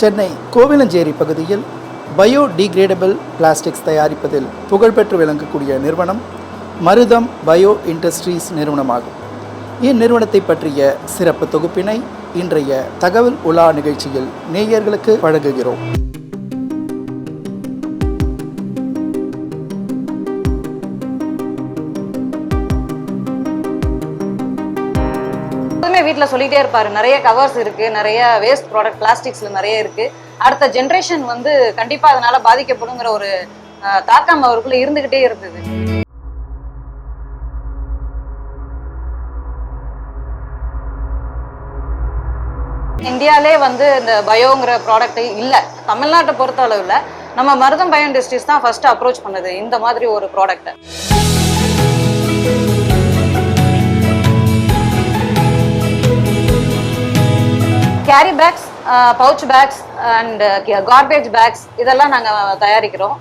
சென்னை கோவிலஞ்சேரி பகுதியில் biodegradable plastics தயாரிப்பதில் புகழ்பெற்று விளங்கக்கூடிய நிறுவனம் மருதம் பயோ இண்டஸ்ட்ரீஸ் நிறுவனமாகும். இந்நிறுவனத்தை பற்றிய சிறப்பு தொகுப்பினை இன்றைய தகவல் உலா நிகழ்ச்சியில் நேயர்களுக்கு வழங்குகிறோம். வீட்டில் சொல்லிட்டே இருப்பார். நிறைய கவர்ஸ் இருக்கு. நிறைய வேஸ்ட் ப்ராடக்ட் பிளாஸ்டிக்ஸ்ல நிறைய இருக்கு. அடுத்த ஜென்ரேஷன் வந்து கண்டிப்பா அதனால பாதிக்கப்படுங்கிற ஒரு தாக்கம் அவருக்குள்ளே இருந்துகிட்டே இருந்தது. இந்தியாலே வந்து இந்த பயோங்கிற ப்ராடக்ட் இல்லை. தமிழ்நாட்டை பொறுத்த அளவில் நம்ம மருதம் பயோ இண்டஸ்ட்ரீஸ் தான் ஃபர்ஸ்ட் அப்ரோச் பண்ணது இந்த மாதிரி ஒரு ப்ராடக்ட்டை carry bags pouch bags and garbage bags இதெல்லாம் நாங்கள் தயாரிக்கிறோம்.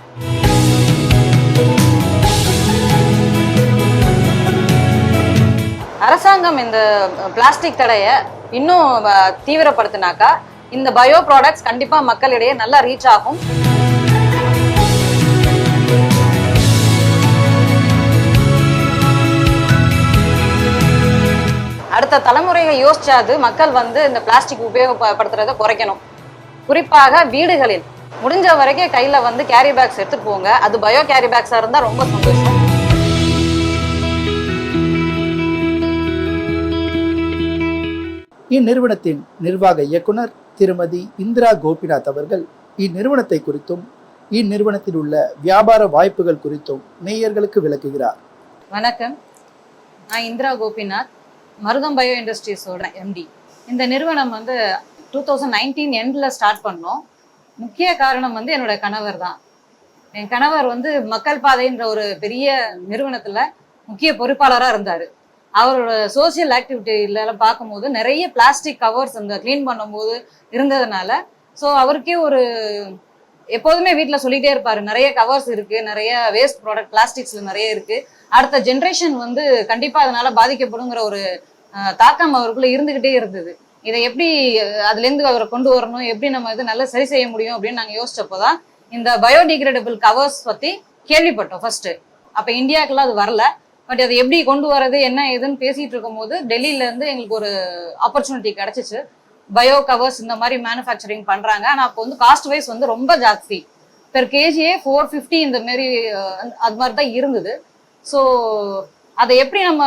அரசாங்கம் இந்த பிளாஸ்டிக் தடையை இன்னும் தீவிரப்படுத்தினாக்கா இந்த பயோ ப்ராடக்ட்ஸ் கண்டிப்பா மக்களிடையே நல்லா ரீச் ஆகும். அடுத்த தலைமுறையை யோசிச்சாது மக்கள் வந்து இந்த பிளாஸ்டிக் உபயோகப்படுத்துறதை குறைக்கணும். குறிப்பாக வீடுகளில் முடிஞ்ச வரைக்கும் கையில வந்து கேரி பேக்ஸ் எடுத்துட்டு போங்க. அது பயோ கேரி பேக்ஸா இருந்தா ரொம்ப சந்தோஷம். இந்நிறுவனத்தின் நிர்வாக இயக்குனர் திருமதி இந்திரா கோபிநாத் அவர்கள் இந்நிறுவனத்தை குறித்தும் இந்நிறுவனத்தில் உள்ள வியாபார வாய்ப்புகள் குறித்தும் நேயர்களுக்கு விளக்குகிறார். வணக்கம். நான் இந்திரா கோபிநாத். மருதம் பயோ இண்டஸ்ட்ரீஸோட எம்டி இந்த நிறுவனம் வந்து டூ தௌசண்ட் நைன்டீன் எண்டில் ஸ்டார்ட் பண்ணோம். முக்கிய காரணம் வந்து என்னோட கணவர் தான். என் கணவர் வந்து மக்கள் பாதைன்ற ஒரு பெரிய நிறுவனத்தில் முக்கிய பொறுப்பாளராக இருந்தார். அவரோட சோசியல் ஆக்டிவிட்டிலாம் பார்க்கும்போது நிறைய பிளாஸ்டிக் கவர்ஸ் அந்த க்ளீன் பண்ணும்போது இருந்ததுனால ஸோ அவருக்கே ஒரு எப்போதுமே வீட்டில் சொல்லிகிட்டே இருப்பார். நிறைய கவர்ஸ் இருக்குது நிறைய வேஸ்ட் ப்ராடக்ட் பிளாஸ்டிக்ஸில் நிறைய இருக்குது அடுத்த ஜென்ரேஷன் வந்து கண்டிப்பா அதனால பாதிக்கப்படுங்கிற ஒரு தாக்கம் அவருக்குள்ள இருந்துகிட்டே இருந்தது. இதை எப்படி அதுலேருந்து அதுல இருந்து அவரை கொண்டு வரணும் எப்படி நம்ம இது நல்லா சரி செய்ய முடியும் அப்படின்னு நாங்க யோசிச்சப்போதான் இந்த பயோடிகிரேடபிள் கவர்ஸ் பத்தி கேள்விப்பட்டோம் ஃபர்ஸ்ட் அப்ப இந்தியாவுக்குலாம் அது வரல. பட் அதை எப்படி கொண்டு வரது என்ன ஏதுன்னு பேசிட்டு இருக்கும்போது டெல்லியில இருந்து எங்களுக்கு ஒரு ஆப்பர்ச்சுனிட்டி கிடைச்சிச்சு. பயோ கவர்ஸ் இந்த மாதிரி மேனுஃபேக்சரிங் பண்றாங்க. ஆனா அப்போ வந்து காஸ்ட் வைஸ் வந்து ரொம்ப ஜாஸ்தி. பெர் கேஜியே ஃபோர் ஃபிஃப்டி இந்த மாதிரி அது மாதிரி தான் இருந்தது. ஸோ அதை எப்படி நம்ம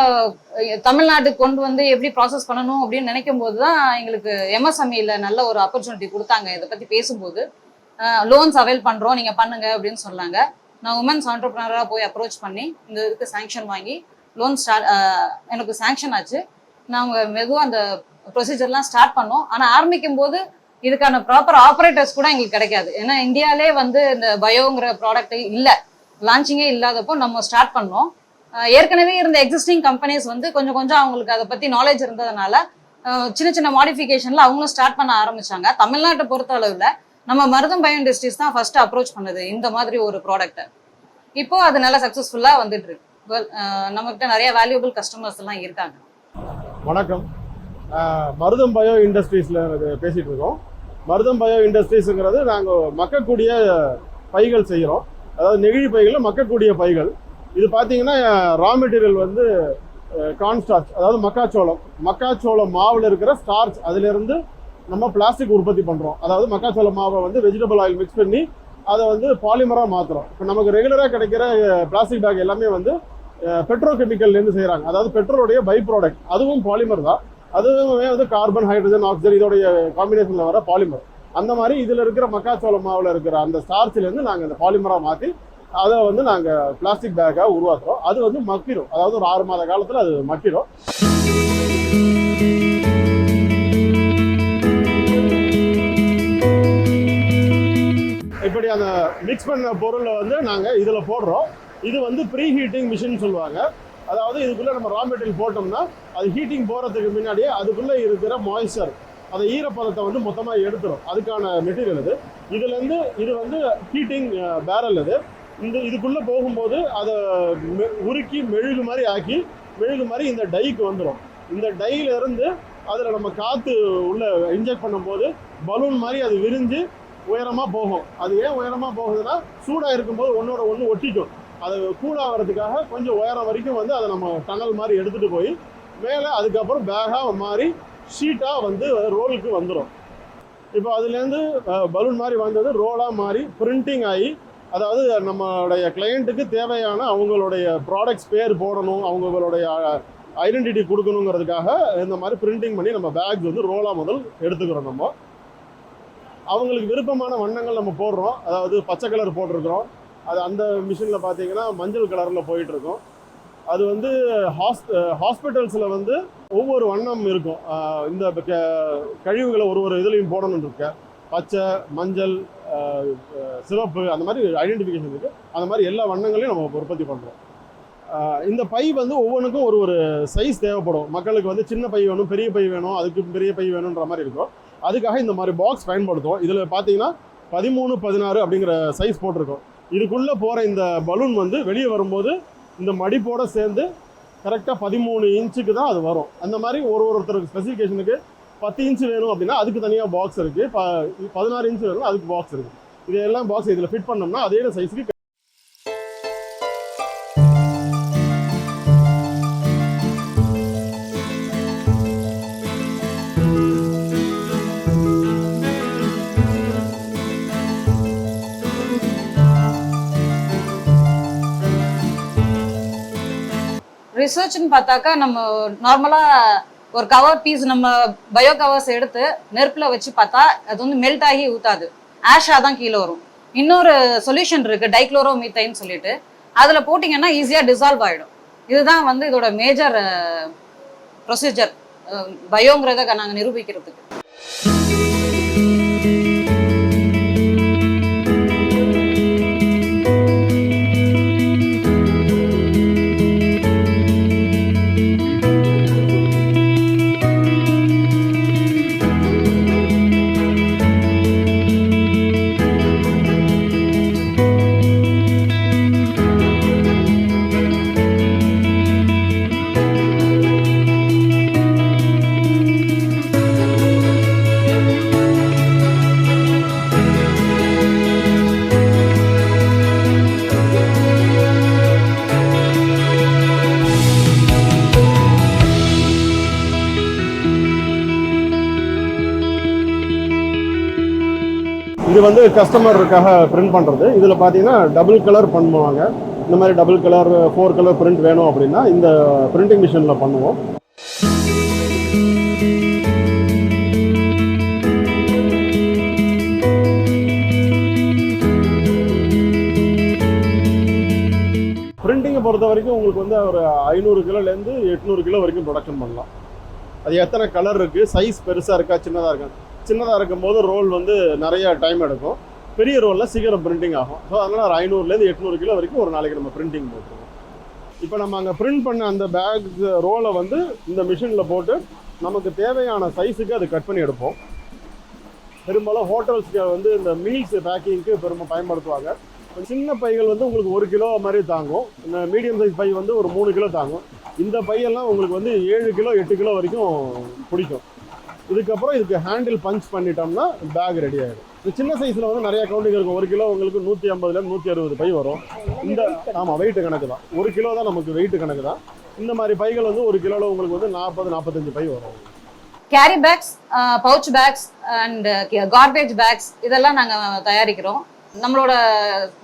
தமிழ்நாட்டுக்கு கொண்டு வந்து எப்படி ப்ராசஸ் பண்ணணும் அப்படின்னு நினைக்கும் போது தான் எங்களுக்கு எம்எஸ்எம்இல நல்ல ஒரு ஆப்பர்ச்சுனிட்டி கொடுத்தாங்க. இதை பற்றி பேசும்போது லோன்ஸ் அவைல் பண்ணுறோம் நீங்கள் பண்ணுங்க அப்படின்னு சொன்னாங்க. நான் உமன்ஸ் ஆண்டர்பிரினராக போய் அப்ரோச் பண்ணி இந்த இதுக்கு சேங்ஷன் வாங்கி லோன் ஸ்டார்ட் எனக்கு சேங்ஷன் ஆச்சு. நாங்கள் மெதுவாக அந்த ப்ரொசீஜர்லாம் ஸ்டார்ட் பண்ணோம். ஆனால் ஆரம்பிக்கும் போது இதுக்கான ப்ராப்பர் ஆப்ரேட்டர்ஸ் கூட எங்களுக்கு கிடைக்காது. ஏன்னா இந்தியாவிலே வந்து இந்த பயோங்கிற ப்ராடக்ட் இல்லை. லான்ச்சிங்கே இல்லாதப்போ நம்ம ஸ்டார்ட் பண்ணோம். ஏற்கனவே இருந்த எக்ஸிஸ்டிங் கம்பெனிஸ் வந்து கொஞ்சம் கொஞ்சம் அவங்களுக்கு அதை பற்றி நாலேஜ் இருந்ததுனால சின்ன சின்ன மாடிஃபிகேஷனில் அவங்களும் ஸ்டார்ட் பண்ண ஆரம்பிச்சாங்க. தமிழ்நாட்டை பொறுத்த அளவில் நம்ம மருதம் பயோ இண்டஸ்ட்ரீஸ் தான் ஃபர்ஸ்ட் அப்ரோச் பண்ணுது இந்த மாதிரி ஒரு ப்ராடக்ட்டை இப்போ அது நல்லா சக்ஸஸ்ஃபுல்லாக வந்துட்டு இருக்கு நம்மகிட்ட நிறைய வேல்யூபிள் கஸ்டமர்ஸ் எல்லாம் இருக்காங்க. வணக்கம். மருதம் பயோ இண்டஸ்ட்ரீஸில் பேசிகிட்டு இருக்கோம். மருதம் பயோ இண்டஸ்ட்ரீஸுங்கிறது நாங்கள் மக்கக்கூடிய பைகள் செய்கிறோம் அதாவது நெகிழி பைகளில் மக்கக்கூடிய பைகள். இது பார்த்தீங்கன்னா ரா மெட்டீரியல் வந்து கான்ஸ்டார்ச் அதாவது மக்காச்சோளம். மக்காச்சோளம் மாவில் இருக்கிற ஸ்டார்ச் அதிலிருந்து நம்ம பிளாஸ்டிக் உற்பத்தி பண்ணுறோம் அதாவது மக்காச்சோளம் மாவை வந்து வெஜிடபிள் ஆயில் மிக்ஸ் பண்ணி அதை வந்து பாலிமராக மாற்றுறோம் இப்போ நமக்கு ரெகுலராக கிடைக்கிற பிளாஸ்டிக் பேக் எல்லாமே வந்து பெட்ரோ கெமிக்கல்லேருந்து செய்கிறாங்க அதாவது பெட்ரோலுடைய பை ப்ராடக்ட் அதுவும் பாலிமர் தான். அதுவுமே வந்து கார்பன் ஹைட்ரஜன் ஆக்சிஜன் இதோடைய காம்பினேஷனில் வர பாலிமர் அந்த மாதிரி இதில் இருக்கிற மக்காச்சோள மாவில் இருக்கிற அந்த ஸ்டார்ச்சிலேருந்து நாங்கள் இந்த பாலிமராக மாற்றி அதை வந்து நாங்கள் பிளாஸ்டிக் பேக்காக உருவாக்குறோம். அது வந்து மக்கிடும் அதாவது ஒரு ஆறு மாத காலத்தில் அது மக்கிடும் இப்படி அந்த மிக்ஸ் பண்ண பொருளை வந்து நாங்கள் இதில் போடுறோம். இது வந்து ப்ரீ ஹீட்டிங் மிஷின் சொல்லுவாங்க. அதாவது இதுக்குள்ளே நம்ம ரா மெட்டீரியல் போட்டோம்னா அது ஹீட்டிங் போகிறதுக்கு முன்னாடியே அதுக்குள்ளே இருக்கிற மாய்ஸ்சர் அந்த ஈரப்பதத்தை வந்து மொத்தமாக எடுத்துரும். அதுக்கான மெட்டீரியல் இது இதுலேருந்து இது வந்து ஹீட்டிங் பேரல் இது இந்த இதுக்குள்ளே போகும்போது அதை மெ- உருக்கி மெழுகு மாதிரி ஆக்கி மெழுகு மாதிரி இந்த டைக்கு வந்துடும் இந்த டையிலிருந்து அதில் நம்ம காற்று உள்ளே இன்ஜெக்ட் பண்ணும்போது பலூன் மாதிரி அது விரிஞ்சு உயரமாக போகும். அது ஏன் உயரமாக போகுதுன்னா சூடாக இருக்கும்போது ஒன்றோட ஒன்று ஒட்டிக்கும். அது கூலாகிறதுக்காக கொஞ்சம் உயரம் வரைக்கும் வந்து அதை நம்ம டனல் மாதிரி எடுத்துகிட்டு போய் மேலே அதுக்கப்புறம் பேகாக மாறி ஷீட்டாக வந்து ரோலுக்கு வந்துடும் இப்போ அதுலேருந்து பலூன் மாதிரி வந்தது ரோலாக மாறி பிரிண்டிங் ஆகி அதாவது நம்மளுடைய கிளையண்ட்டுக்கு தேவையான அவங்களுடைய ப்ராடக்ட்ஸ் பேர் போடணும் அவங்களுடைய ஐடென்டிட்டி கொடுக்கணுங்கிறதுக்காக இந்த மாதிரி பிரிண்டிங் பண்ணி நம்ம பேக்ஸ் வந்து ரோலாக முதல் எடுத்துக்கிறோம் நம்ம. அவங்களுக்கு விருப்பமான வண்ணங்கள் நம்ம போடுறோம். அதாவது பச்சை கலர் போட்டிருக்கிறோம். அது அந்த மிஷினில் பார்த்தீங்கன்னா மஞ்சள் கலரில் போயிட்டுருக்கோம். அது வந்து ஹாஸ் ஹாஸ்பிட்டல்ஸில் வந்து ஒவ்வொரு வண்ணம் இருக்கும். இந்த க- கழிவுகளை ஒரு ஒரு இதுலேயும் போடணும்னு இருக்க. பச்சை மஞ்சள் சிவப்பு அந்த மாதிரி ஐடென்டிஃபிகேஷன் இருக்குது அந்த மாதிரி எல்லா வண்ணங்களையும் நம்ம உற்பத்தி பண்ணுறோம் இந்த பை வந்து ஒவ்வொன்றுக்கும் ஒரு ஒரு சைஸ் தேவைப்படும். மக்களுக்கு வந்து சின்ன பை வேணும் பெரிய பை வேணும் அதுக்கு பெரிய பை வேணுன்ற மாதிரி இருக்கும். அதுக்காக இந்த மாதிரி பாக்ஸ் பயன்படுத்துவோம். இதில் பார்த்தீங்கன்னா பதிமூணு பதினாறு அப்படிங்கிற சைஸ் போட்டிருக்கோம். இதுக்குள்ளே போகிற இந்த பலூன் வந்து வெளியே வரும்போது இந்த மடிப்போடு சேர்ந்து கரெக்டாக பதிமூணு இன்ச்சுக்கு தான் அது வரும். அந்த மாதிரி ஒரு ஒருத்தருக்கு ஸ்பெசிஃபிகேஷனுக்கு பத்து இன்ச்சு வேணும் அப்படின்னா அதுக்கு தனியாக பாக்ஸ் இருக்குது ப பதினாறு இன்ச்சு வேணும் அதுக்கு பாக்ஸ் இருக்குது இதெல்லாம் பாக்ஸ் இதில் ஃபிட் பண்ணோம்னா அதே சைஸுக்கு ரிசர்ச்னு பார்த்தாக்கா நம்ம நார்மலாக ஒரு கவர் பீஸ் நம்ம பயோ கவர்ஸ் எடுத்து நெருப்பில் வச்சு பார்த்தா அது வந்து மெல்ட் ஆகி ஊற்றாது ஆஷாக தான் கீழே வரும். இன்னொரு சொல்யூஷன் இருக்குது டைக்ளோரோ மீத்தைன்னு சொல்லிட்டு. அதில் போட்டிங்கன்னா ஈஸியாக டிசால்வ் ஆகிடும் இதுதான் வந்து இதோட மேஜர் ப்ரொசீஜர் பயோங்கிறத நாங்கள் நிரூபிக்கிறதுக்கு. இது வந்து கஸ்டமருக்காக பிரிண்ட் பண்ணுறது இதில் பார்த்தீங்கன்னா டபுள் கலர் பண்ணுவாங்க. இந்த மாதிரி double colour four colour print வேணும் அப்படின்னா இந்த பிரிண்டிங் மிஷினில் பண்ணுவோம். பிரிண்டிங்கை பொறுத்த வரைக்கும் உங்களுக்கு வந்து ஒரு ஐநூறு கிலோலேருந்து எட்நூறு கிலோ வரைக்கும் ப்ரொடக்ஷன் பண்ணலாம். அது எத்தனை கலர் இருக்குது சைஸ் பெருசாக இருக்கா சின்னதாக இருக்கா? சின்னதாக இருக்கும்போது ரோல் வந்து நிறைய டைம் எடுக்கும். பெரிய ரோலில் சீக்கிரம் பிரிண்டிங் ஆகும். ஸோ அதனால் ஒரு ஐநூறுலேருந்து எட்நூறு கிலோ வரைக்கும் ஒரு நாளைக்கு நம்ம பிரிண்டிங் போட்டுருவோம். இப்போ நம்ம அங்கே பிரிண்ட் பண்ண அந்த பேக் ரோலை வந்து இந்த மிஷினில் போட்டு நமக்கு தேவையான சைஸுக்கு அது கட் பண்ணி எடுப்போம். பெரும்பாலும் ஹோட்டல்ஸ்க்கு வந்து இந்த மீல்ஸ் பேக்கிங்க்கு பெரும்பாலும் பயன்படுத்துவாங்க. சின்ன பைகள் வந்து உங்களுக்கு ஒரு கிலோ மாதிரி தாங்கும். இந்த மீடியம் சைஸ் பை வந்து ஒரு மூணு கிலோ தாங்கும். இந்த பையெல்லாம் உங்களுக்கு வந்து ஏழு கிலோ எட்டு கிலோ வரைக்கும் பிடிக்கும். இதுக்கப்புறம் இதுக்கு ஹேண்டில் பஞ்ச் பண்ணிட்டோம்னா பேக் ரெடி ஆகிடும் இந்த சின்ன சைஸில் வந்து நிறைய கவுண்டிங் இருக்கும். ஒரு கிலோ உங்களுக்கு நூற்றி ஐம்பதுலேருந்து நூற்றி அறுபது பை வரும். இந்த ஆமாம் வெயிட்டு கணக்கு தான். ஒரு கிலோ தான் நமக்கு வெயிட்டு கணக்கு தான். இந்த மாதிரி பைகள் வந்து ஒரு கிலோவில் உங்களுக்கு வந்து நாற்பது நாற்பத்தஞ்சு பை வரும். Carry bags pouch bags and garbage bags இதெல்லாம் நாங்கள் தயாரிக்கிறோம். நம்மளோட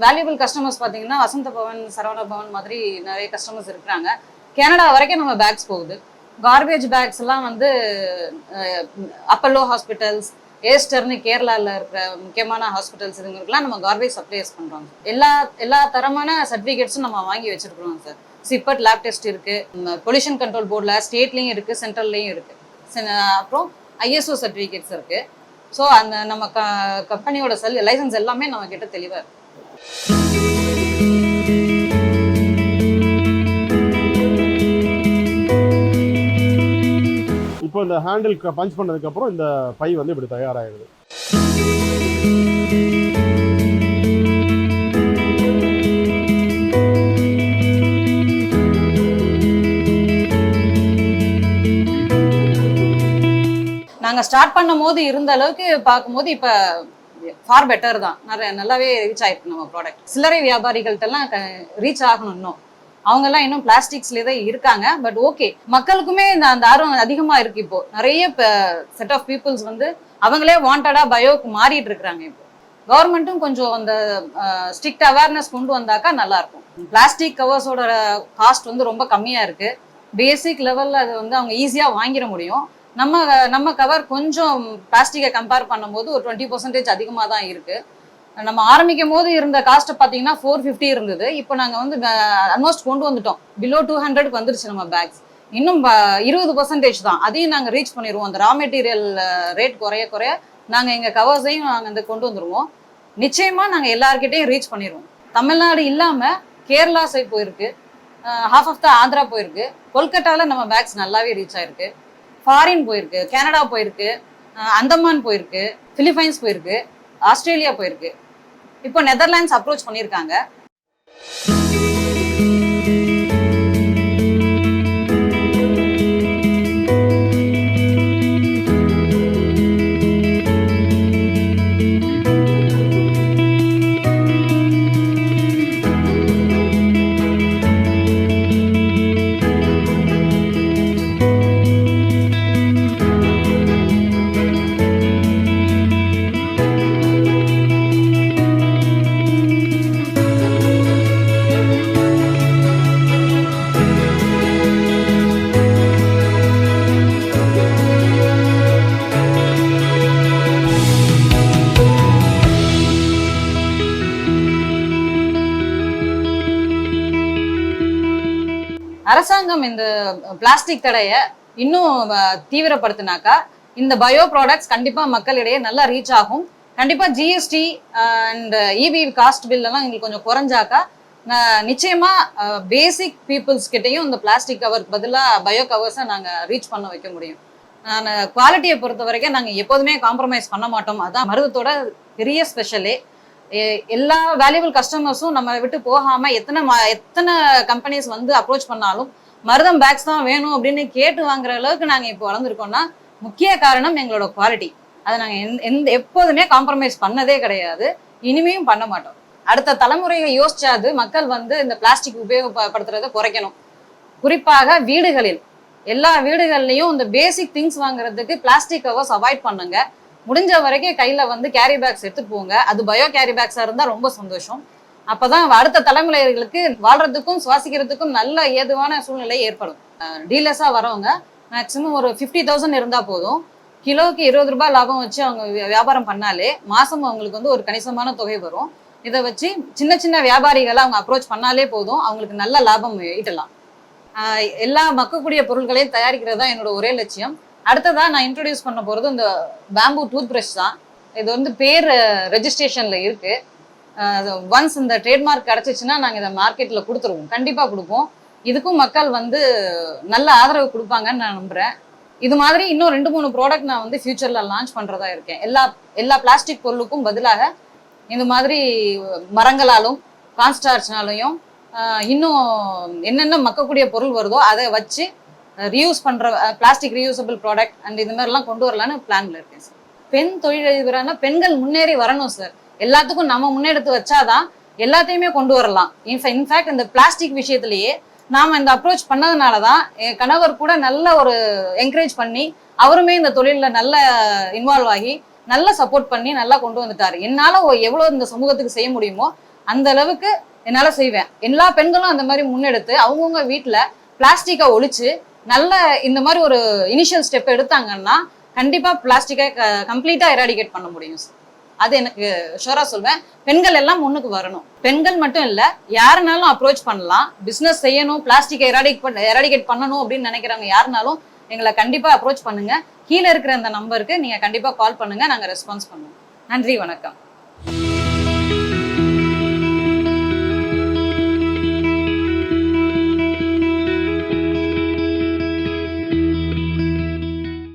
வேல்யூபிள் கஸ்டமர்ஸ் பார்த்தீங்கன்னா வசந்த பவன் சரவண பவன் மாதிரி நிறைய கஸ்டமர்ஸ் இருக்கிறாங்க. கனடா வரைக்கும் நம்ம பேக்ஸ் போகுது. கார்பேஜ் பேக்ஸ் எல்லாம் வந்து அப்பல்லோ ஹாஸ்பிட்டல்ஸ் ஏஸ்டர்னு கேரளாவில் இருக்கிற முக்கியமான ஹாஸ்பிட்டல்ஸ் இதுங்களுக்குலாம் நம்ம கார்பேஜ் சப்ளைஸ் பண்ணுறோம் எல்லா எல்லா தரமான சர்டிஃபிகேட்ஸும் நம்ம வாங்கி வச்சிருக்கிறோம் சார். சிப்பட் லேப் டெஸ்ட் இருக்குது பொல்யூஷன் கண்ட்ரோல் போர்டில் ஸ்டேட்லேயும் இருக்குது சென்ட்ரல்லையும் இருக்குது அப்புறம் ஐஎஸ்ஓ சர்டிஃபிகேட்ஸ் இருக்குது ஸோ அந்த நம்ம க கம்பெனியோட செல் லைசன்ஸ் எல்லாமே நம்ம கிட்ட தெளிவாக இருக்குது இந்த ஹேண்டில் பஞ்ச் பண்ணதுக்கப்புறம் இந்த பை வந்து இப்படி தயாராகிடுது ஸ்டார்ட் பண்ணும் போது இருந்த அளவுக்கு பார்க்கும்போது இப்போ ஃபார் பெட்டர் தான். நிறைய நல்லாவே ரீச் ஆயிருக்கு நம்ம ப்ராடக்ட் சில்லறை வியாபாரிகள்ட்டெல்லாம் ரீச் ஆகணும் இன்னும். அவங்க எல்லாம் இன்னும் பிளாஸ்டிக்ஸ்ல தான் இருக்காங்க. பட் ஓகே மக்களுக்குமே இந்த அந்த ஆர்வம் அதிகமா இருக்கு இப்போ. நிறைய செட் ஆஃப் பீப்புள்ஸ் வந்து அவங்களே வாண்டடா பயோக்கு மாறிட்டு இருக்கிறாங்க இப்போ. கவர்மெண்ட்டும் கொஞ்சம் அந்த ஸ்ட்ரிக்ட் அவேர்னஸ் கொண்டு வந்தாக்கா நல்லா இருக்கும். பிளாஸ்டிக் கவர்ஸோட காஸ்ட் வந்து ரொம்ப கம்மியா இருக்கு. பேசிக் லெவல்ல அது வந்து அவங்க ஈஸியா வாங்கிட முடியும். நம்ம நம்ம கவர் கொஞ்சம் பிளாஸ்டிக்கை கம்பேர் பண்ணும்போது ஒரு டுவெண்ட்டி பர்சன்டேஜ் அதிகமாக தான் இருக்கு. நம்ம ஆரம்பிக்கும் போது இருந்த காஸ்ட்டை பார்த்தீங்கன்னா ஃபோர் ஃபிஃப்டி இருந்தது. இப்போ நாங்கள் வந்து ஆல்மோஸ்ட் கொண்டு வந்துட்டோம். பிலோ டூ ஹண்ட்ரட்க்கு வந்துருச்சு நம்ம பேக்ஸ் இன்னும் ப- இருபது பர்சன்டேஜ் தான். அதையும் நாங்கள் ரீச் பண்ணிடுவோம். அந்த ரா மெட்டீரியல் ரேட் குறைய குறைய நாங்கள் எங்கள் கவர்ஸையும் நாங்கள் இந்த கொண்டு வந்துருவோம். நிச்சயமாக நாங்கள் எல்லார்கிட்டையும் ரீச் பண்ணிடுவோம். தமிழ்நாடு இல்லாமல் கேரளா சைட் போயிருக்கு. ஹாஃப் ஆஃப் த ஆந்திரா போயிருக்கு. கொல்கட்டாவில் நம்ம பேக்ஸ் நல்லாவே ரீச் ஆயிருக்கு. ஃபாரின் போயிருக்கு. கனடா போயிருக்கு. அந்தமான் போயிருக்கு. பிலிப்பைன்ஸ் போயிருக்கு. ஆஸ்திரேலியா போயிருக்கு. இப்போ நெதர்லாண்ட்ஸ் அப்ரோச் பண்ணியிருக்காங்க அரசாங்கம் இந்த பிளாஸ்டிக் தடையை இன்னும் தீவிரப்படுத்தினாக்கா இந்த பயோ ப்ராடக்ட்ஸ் கண்டிப்பா மக்களிடையே நல்லா ரீச் ஆகும். கண்டிப்பா GST and EB cost bill எல்லாம் எங்களுக்கு கொஞ்சம் குறைஞ்சாக்கா நிச்சயமா பேசிக் பீப்புள்ஸ் கிட்டையும் இந்த பிளாஸ்டிக் கவருக்கு பதிலாக பயோ கவர்ஸை நாங்கள் ரீச் பண்ண வைக்க முடியும். நான் குவாலிட்டியை பொறுத்த வரைக்கும் நாங்கள் எப்போதுமே காம்ப்ரமைஸ் பண்ண மாட்டோம். அதான் மருதத்தோட பெரிய ஸ்பெஷலே எல்லா வேல்யூபிள் கஸ்டமர்ஸும் நம்ம விட்டு போகாம எத்தனை எத்தனை கம்பெனிஸ் வந்து அப்ரோச் பண்ணாலும் மருதம் பேக்ஸ் தான் வேணும் அப்படின்னு கேட்டு வாங்குற அளவுக்கு நாங்கள் இப்போ வளர்ந்துருக்கோம்னா முக்கிய காரணம் எங்களோட குவாலிட்டி அதை நாங்கள் எந்த- எந்த எப்போதுமே காம்ப்ரமைஸ் பண்ணதே கிடையாது. இனிமேயும் பண்ண மாட்டோம். அடுத்த தலைமுறையை யோசிச்சாது மக்கள் வந்து இந்த பிளாஸ்டிக் உபயோகப்படுத்துறதை குறைக்கணும். குறிப்பாக வீடுகளில். எல்லா வீடுகள்லையும் இந்த பேசிக் திங்ஸ் வாங்குறதுக்கு பிளாஸ்டிக் கவர்ஸ் அவாய்ட் பண்ணுங்க. முடிஞ்ச வரைக்கும் கையில வந்து கேரி பேக்ஸ் எடுத்து போங்க. அது பயோ கேரி பேக்ஸா இருந்தா ரொம்ப சந்தோஷம். அப்பதான் அடுத்த தலைமுறைகளுக்கு வாழ்றதுக்கும் சுவாசிக்கிறதுக்கும் நல்ல ஏதுவான சூழ்நிலை ஏற்படும். டீலர்ஸா வரவங்க மேக்ஸிமம் ஒரு ஃபிஃப்டி தௌசண்ட் இருந்தா போதும். கிலோவுக்கு இருபது ரூபாய் லாபம் வச்சு அவங்க வியாபாரம் பண்ணாலே மாசம் அவங்களுக்கு வந்து ஒரு கணிசமான தொகை வரும். இதை வச்சு சின்ன சின்ன வியாபாரிகளை அவங்க அப்ரோச் பண்ணாலே போதும். அவங்களுக்கு நல்ல லாபம் ஈட்டலாம். எல்லா மக்கக்கூடிய பொருட்களையும் தயாரிக்கிறது தான் என்னோட ஒரே லட்சியம். அடுத்ததாக நான் இன்ட்ரடியூஸ் பண்ண போகிறது இந்த பேம்பூ டூத் பிரஷ் தான். இது வந்து பேர் ரெஜிஸ்ட்ரேஷனில் இருக்குது ஒன்ஸ் இந்த ட்ரேட்மார்க் கிடச்சிச்சின்னா நாங்கள் இதை மார்க்கெட்டில் கொடுத்துருவோம். கண்டிப்பாக கொடுப்போம். இதுக்கும் மக்கள் வந்து நல்ல ஆதரவு கொடுப்பாங்கன்னு நான் நம்புகிறேன் இது மாதிரி இன்னும் ரெண்டு மூணு ப்ராடக்ட் நான் வந்து ஃபியூச்சரில் லான்ச் பண்ணுறதா இருக்கேன். எல்லா எல்லா பிளாஸ்டிக் பொருளுக்கும் பதிலாக இந்த மாதிரி மரங்களாலும் கான்ஸ்டார்ச்னாலையும் இன்னும் என்னென்ன மக்கக்கூடிய பொருள் வருதோ அதை வச்சு ரீயூஸ் பண்ற பிளாஸ்டிக் ரீயூசபிள் ப்ராடக்ட் அண்ட் இந்த மாதிரிலாம் கொண்டு வரலான்னு பிளான்ல இருக்கேன் சார் பெண் தொழிலதிபரான பெண்கள் முன்னேறி வரணும் சார் எல்லாத்துக்கும் நம்ம முன்னெடுத்து வச்சாதான் எல்லாத்தையுமே கொண்டு வரலாம். இன்ஃபேக்ட் இந்த பிளாஸ்டிக் விஷயத்திலேயே நாம இந்த அப்ரோச் பண்ணதுனால தான் என் கணவர் கூட நல்ல ஒரு என்கரேஜ் பண்ணி அவருமே இந்த தொழிலில் நல்ல இன்வால்வ் ஆகி நல்லா சப்போர்ட் பண்ணி நல்லா கொண்டு வந்துட்டாரு. என்னால் எவ்வளோ இந்த சமூகத்துக்கு செய்ய முடியுமோ அந்த அளவுக்கு என்னால் செய்வேன். எல்லா பெண்களும் அந்த மாதிரி முன்னெடுத்து அவங்கவுங்க வீட்டில் பிளாஸ்டிக்கை ஒழிச்சு நல்ல இந்த மாதிரி ஒரு இனிஷியல் ஸ்டெப் எடுத்தாங்கன்னா கண்டிப்பா பிளாஸ்டிக்கை கம்ப்ளீட்டா எராடிகேட் பண்ண முடியும் அது எனக்கு ஷோரா சொல்வேன். பெண்கள் எல்லாம் முன்னுக்கு வரணும். பெண்கள் மட்டும் இல்ல யாருனாலும் அப்ரோச் பண்ணலாம். பிசினஸ் செய்யணும் பிளாஸ்டிக்கை எராடிக் எராடிகேட் பண்ணணும் அப்படின்னு நினைக்கிறவங்க யாருனாலும் எங்களை கண்டிப்பா அப்ரோச் பண்ணுங்க. கீழே இருக்கிற அந்த நம்பருக்கு நீங்க கண்டிப்பா கால் பண்ணுங்க. நாங்க ரெஸ்பான்ஸ் பண்ணுவோம். நன்றி வணக்கம்.